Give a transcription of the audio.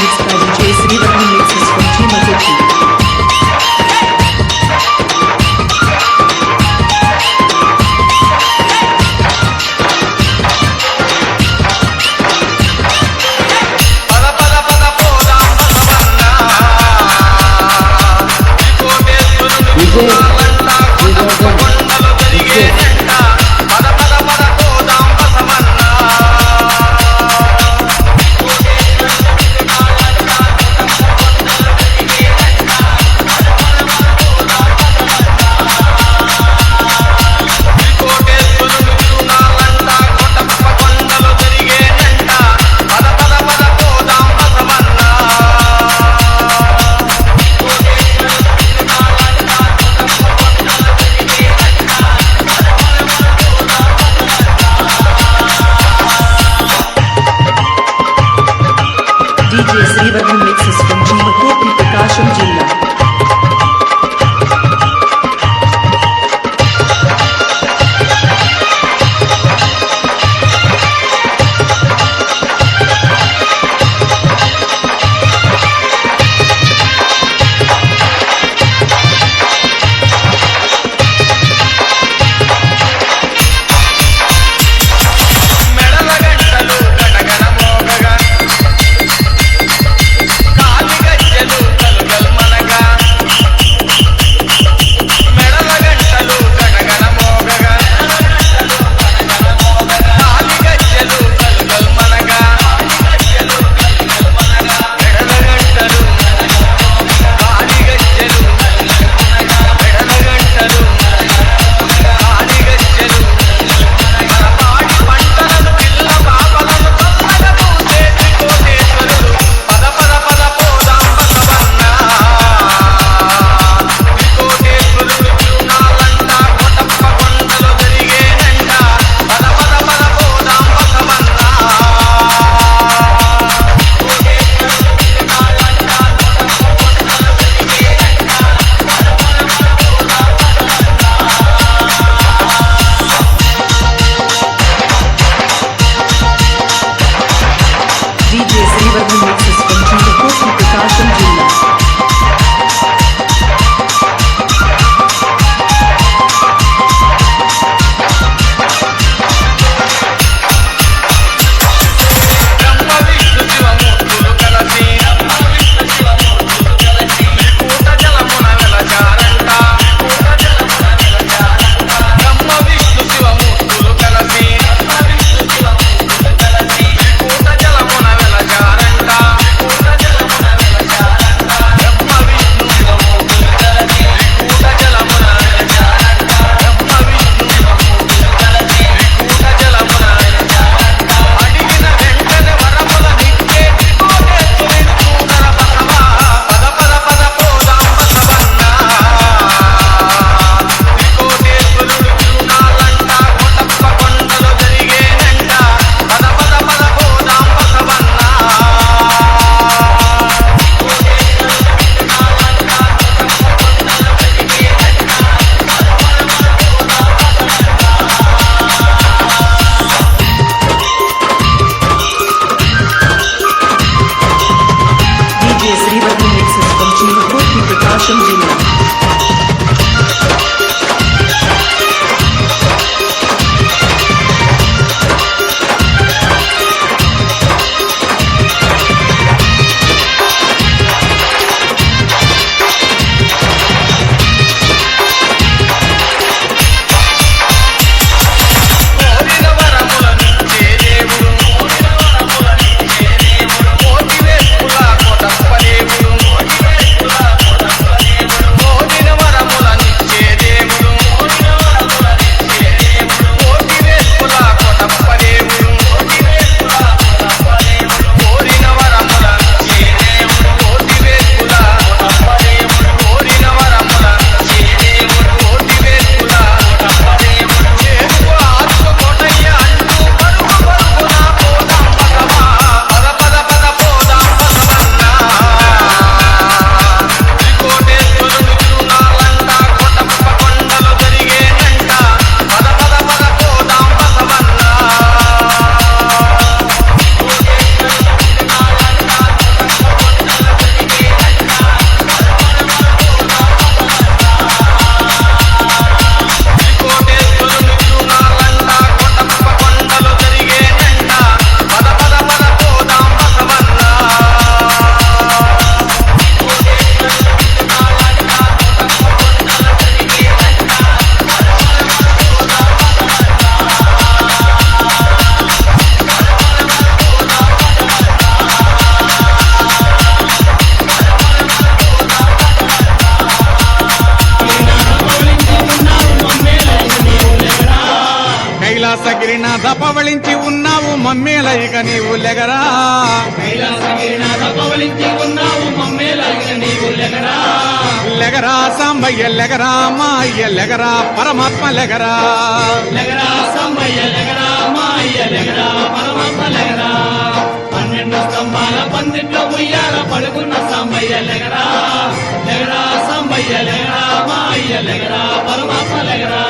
Units సాధించే Sriratnam mixes నుంచి మద్దతు Yeah. જે શ્રીવર્ધન મિક્સ સ્કૂલ પ્રકાશમ જિલ્લા కైలాసగిరినాథ దపవళించి ఉన్నావు మమ్మేల ఇక నీవు లెగరా కైలాసగిరినాథ దపవళించి ఉన్నావు మమ్మేలాగిన నీవు లెగరా లెగరా సాంబయ్య లెగరా మాయ్య లెగరా పరమాత్మ లెగరా లెగరా సాంబయ్య లెగరా మాయ్య లెగరా పరమాత్మ లెగరా పన్నెండు స్తంభాల పందిట్లో ఉయ్యాల పడుకున్న సాంబయ్య లెగరా. లెగరా సాంబయ్య లెగరా మాయ్య లెగరా పరమాత్మ లెగరా.